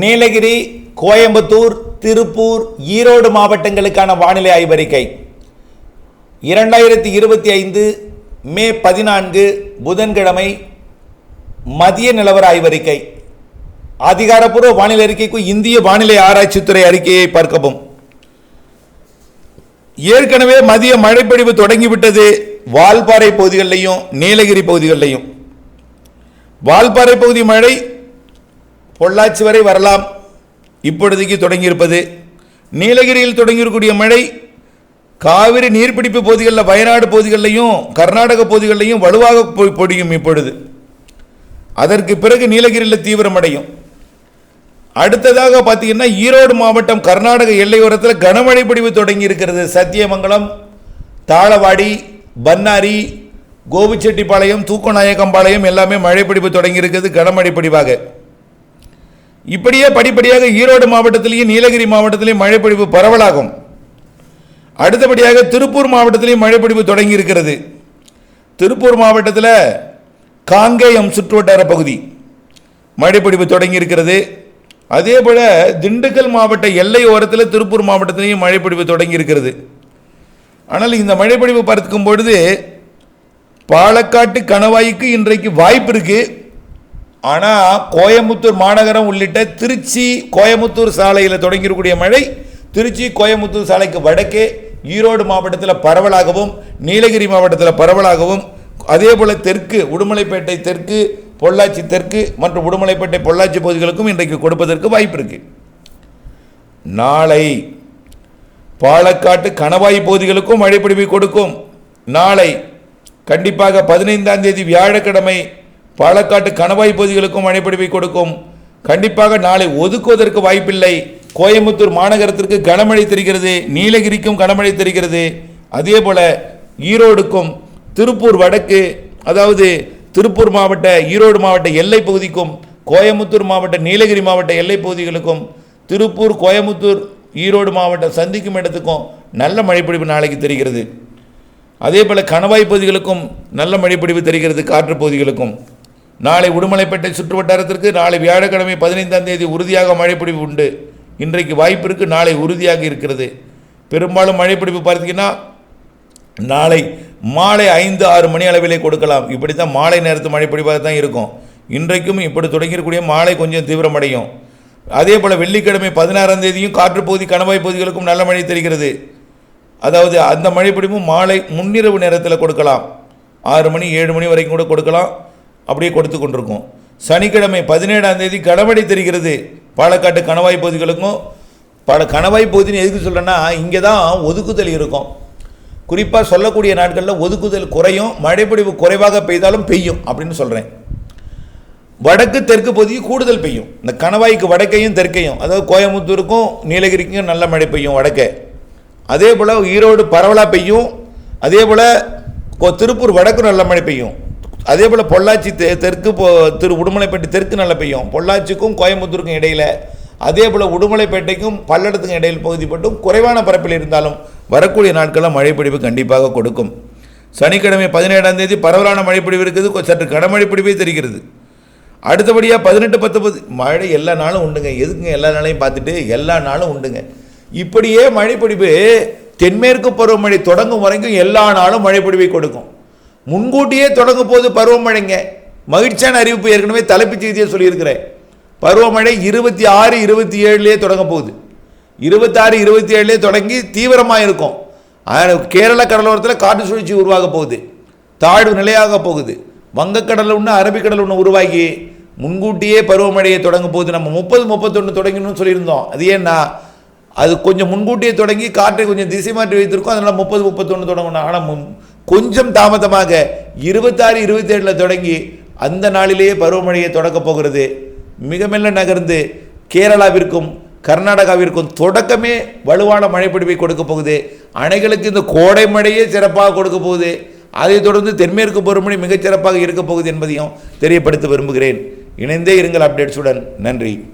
நீலகிரி கோயம்புத்தூர் திருப்பூர் ஈரோடு மாவட்டங்களுக்கான வானிலை ஆய்வறிக்கை. இரண்டாயிரத்தி இருபத்தி ஐந்து மே பதினான்கு புதன்கிழமை மதிய நிலவர ஆய்வறிக்கை. அதிகாரப்பூர்வ வானிலை அறிக்கைக்கு இந்திய வானிலை ஆராய்ச்சித்துறை அறிக்கையை பார்க்கவும். ஏற்கனவே மதிய மழைப்பொழிவு தொடங்கிவிட்டது. வால்பாறை பகுதிகளிலையும் நீலகிரி பகுதிகளிலையும். வால்பாறை பகுதி மழை பொள்ளாச்சி வரை வரலாம். இப்பொழுதைக்கு தொடங்கியிருப்பது நீலகிரியில் தொடங்கியிருக்கக்கூடிய மழை காவிரி நீர்பிடிப்பு பகுதிகளில் வயநாடு பகுதிகளிலையும் கர்நாடக பகுதிகளிலையும் வலுவாக போய் பொடியும் இப்பொழுது. அதற்கு பிறகு நீலகிரியில் தீவிரமடையும் அடுத்ததாக பார்த்தீங்கன்னா ஈரோடு மாவட்டம் கர்நாடக எல்லையோரத்தில் கனமழை பொழிவு தொடங்கி இருக்கிறது சத்தியமங்கலம் தாளவாடி பன்னாரி கோபிச்செட்டிப்பாளையம் தூக்கநாயக்கம்பாளையம் எல்லாமே மழை பொழிவு தொடங்கி கனமழை பிடிவாக இப்படியே படிப்படியாக ஈரோடு மாவட்டத்திலேயும் நீலகிரி மாவட்டத்திலேயும் மழைப்பொழிவு பரவலாகும். அடுத்தபடியாக திருப்பூர் மாவட்டத்திலேயும் மழைப்பொழிவு தொடங்கி இருக்கிறது திருப்பூர் மாவட்டத்தில் காங்கேயம் சுற்றுவட்டார பகுதி மழைப்பொழிவு தொடங்கி இருக்கிறது அதே போல் திண்டுக்கல் மாவட்ட எல்லை ஓரத்தில் திருப்பூர் மாவட்டத்திலையும் மழைப்பொழிவு தொடங்கி இருக்கிறது ஆனால் இந்த மழைப்பொழிவு பார்க்கும் பொழுது பாலக்காட்டு கணவாய்க்கு இன்றைக்கு வாய்ப்பு இருக்குது ஆனால் கோயம்புத்தூர் மாநகரம் உள்ளிட்ட திருச்சி கோயம்புத்தூர் சாலையில் தொடங்கியிருக்கக்கூடிய மழை திருச்சி கோயம்புத்தூர் சாலைக்கு வடக்கே ஈரோடு மாவட்டத்தில் பரவலாகவும் நீலகிரி மாவட்டத்தில் பரவலாகவும் அதே போல் தெற்கு உடுமலைப்பேட்டை தெற்கு பொள்ளாச்சி தெற்கு மற்றும் உடுமலைப்பேட்டை பொள்ளாச்சி பகுதிகளுக்கும் இன்றைக்கு கொடுப்பதற்கு வாய்ப்பு இருக்கு. நாளை பாலக்காட்டு கணவாய் பகுதிகளுக்கும் மழைப்பிடிவை கொடுக்கும். நாளை கண்டிப்பாக பதினைந்தாம் தேதி வியாழக்கிழமை பாலக்காட்டு கணவாய் பகுதிகளுக்கும் மழைப்பிடிப்பை கொடுக்கும். கண்டிப்பாக நாளை ஒதுக்குவதற்கு வாய்ப்பில்லை. கோயம்புத்தூர் மாநகரத்திற்கு கனமழை தெரிகிறது. நீலகிரிக்கும் கனமழை தெரிகிறது. அதே போல் ஈரோடுக்கும் திருப்பூர் வடக்கு அதாவது திருப்பூர் மாவட்ட ஈரோடு மாவட்ட எல்லை பகுதிக்கும் கோயம்புத்தூர் மாவட்ட நீலகிரி மாவட்ட எல்லை பகுதிகளுக்கும் திருப்பூர் கோயம்புத்தூர் ஈரோடு மாவட்டம் சந்திக்கும் இடத்துக்கும் நல்ல மழைப்பிடிப்பு நாளைக்கு தெரிகிறது. அதே போல் கணவாய் பகுதிகளுக்கும் நல்ல மழைப்பிடிப்பு தெரிகிறது. காற்று பகுதிகளுக்கும். நாளை உடுமலைப்பேட்டை சுற்றுவட்டாரத்திற்கு நாளை வியாழக்கிழமை பதினைந்தாம் தேதி உறுதியாக மழைப்பொழிவு உண்டு. இன்றைக்கு வாய்ப்பிற்கு நாளை உறுதியாக இருக்கிறது. பெரும்பாலும் மழைப்பிடிப்பு பார்த்தீங்கன்னா நாளை மாலை ஐந்து ஆறு மணி அளவிலே கொடுக்கலாம். இப்படி தான் மாலை நேரத்து மழைப்பிடிப்பாக தான் இருக்கும். இன்றைக்கும் இப்படி தொடங்கியிருக்கக்கூடிய மாலை கொஞ்சம் தீவிரமடையும். அதே போல் வெள்ளிக்கிழமை பதினாறாம் தேதியும் காற்று பகுதி கணவாய் பகுதிகளுக்கும் நல்ல மழை தெரிகிறது. அதாவது அந்த மழைப்பிடிப்பும் மாலை முன்னிரவு நேரத்தில் கொடுக்கலாம். ஆறு மணி ஏழு மணி வரைக்கும் கூட கொடுக்கலாம். அப்படியே கொடுத்து கொண்டிருக்கும். சனிக்கிழமை பதினேழாம் தேதி கடமடை தெரிகிறது. பாலக்காட்டு கணவாய் பகுதிகளுக்கும் பல கணவாய் பகுதின்னு எதுக்கு சொல்கிறேன்னா இங்கே தான் ஒதுக்குதல் இருக்கும். குறிப்பாக சொல்லக்கூடிய நாட்களில் ஒதுக்குதல் குறையும் மழைப்பொழிவு குறைவாக பெய்தாலும் பெய்யும் அப்படின்னு சொல்கிறேன் வடக்கு தெற்கு பகுதி கூடுதல் பெய்யும். இந்த கணவாய்க்கு வடக்கையும் தெற்கையும் அதாவது கோயம்புத்தூருக்கும் நீலகிரிக்கும் நல்ல மழை பெய்யும் வடக்கே. அதே போல் ஈரோடு பரவலாக பெய்யும். அதே போல் திருப்பூர் வடக்கு நல்ல மழை பெய்யும். அதே போல் பொள்ளாச்சி தெ தெற்கு போ திரு உடுமலைப்பேட்டை தெற்கு நல்ல பெய்யும். பொள்ளாச்சிக்கும் கோயம்புத்தூருக்கும் இடையில் அதே போல் உடுமலைப்பேட்டைக்கும் பல்லடத்துக்கும் இடையில் பகுதி மட்டும் குறைவான பரப்பில் இருந்தாலும் வரக்கூடிய நாட்களில் மழைப்பிடிவு கண்டிப்பாக கொடுக்கும். சனிக்கிழமை பதினேழாம் தேதி பரவலான மழைப்பிடிவு இருக்குது. சற்று கனமழை பிடிப்பே தெரிகிறது. அடுத்தபடியாக பதினெட்டு பத்தொம்பது மழை எல்லா நாளும் உண்டுங்க. எதுக்குங்க எல்லா நாளையும் பார்த்துட்டு எல்லா நாளும் உண்டுங்க. இப்படியே மழைப்பிடிப்பு தென்மேற்கு பருவமழை தொடங்கும் வரைக்கும் எல்லா நாளும் மழைப்பிடிவை கொடுக்கும். முன்கூட்டியே தொடங்கும் போது பருவமழைங்க. மகிழ்ச்சியான அறிவிப்பு ஏற்கனவே தலைப்புச் செய்தியை சொல்லியிருக்கிறேன். பருவமழை இருபத்தி ஆறு இருபத்தி ஏழுலேயே தொடங்க போகுது. இருபத்தாறு இருபத்தி ஏழுலேயே தொடங்கி தீவிரமாக இருக்கும். கேரள கடலோரத்தில் காற்று சுழற்சி உருவாக போகுது. தாழ்வு நிலையாக போகுது. வங்கக்கடல் ஒன்று அரபிக்கடல் ஒன்று உருவாகி முன்கூட்டியே பருவமழையை தொடங்க போகுது நம்ம முப்பது முப்பத்தொன்று தொடங்கணும்னு சொல்லியிருந்தோம். அது ஏன்னா அது கொஞ்சம் முன்கூட்டியே தொடங்கி காற்றை கொஞ்சம் திசை மாற்றி வைத்திருக்கோம். அதனால் முப்பது முப்பத்தொன்று தொடங்கணும். ஆனால் கொஞ்சம் தாமதமாக இருபத்தாறு இருபத்தேழில் தொடங்கி அந்த நாளிலேயே பருவமழையை தொடக்கப் போகிறது. மிக மெல்ல நகர்ந்து கேரளாவிற்கும் கர்நாடகாவிற்கும் தொடக்கமே வலுவான மழைப்பிடிவை கொடுக்க போகுது. அணைகளுக்கு இந்த கோடை மழையே சிறப்பாக கொடுக்க போகுது. அதைத் தொடர்ந்து தென்மேற்கு பருவமழை மிகச்சிறப்பாக சிறப்பாக போகுது என்பதையும் தெரியப்படுத்த விரும்புகிறேன். இணைந்தே இருங்கள் அப்டேட்ஸுடன் நன்றி.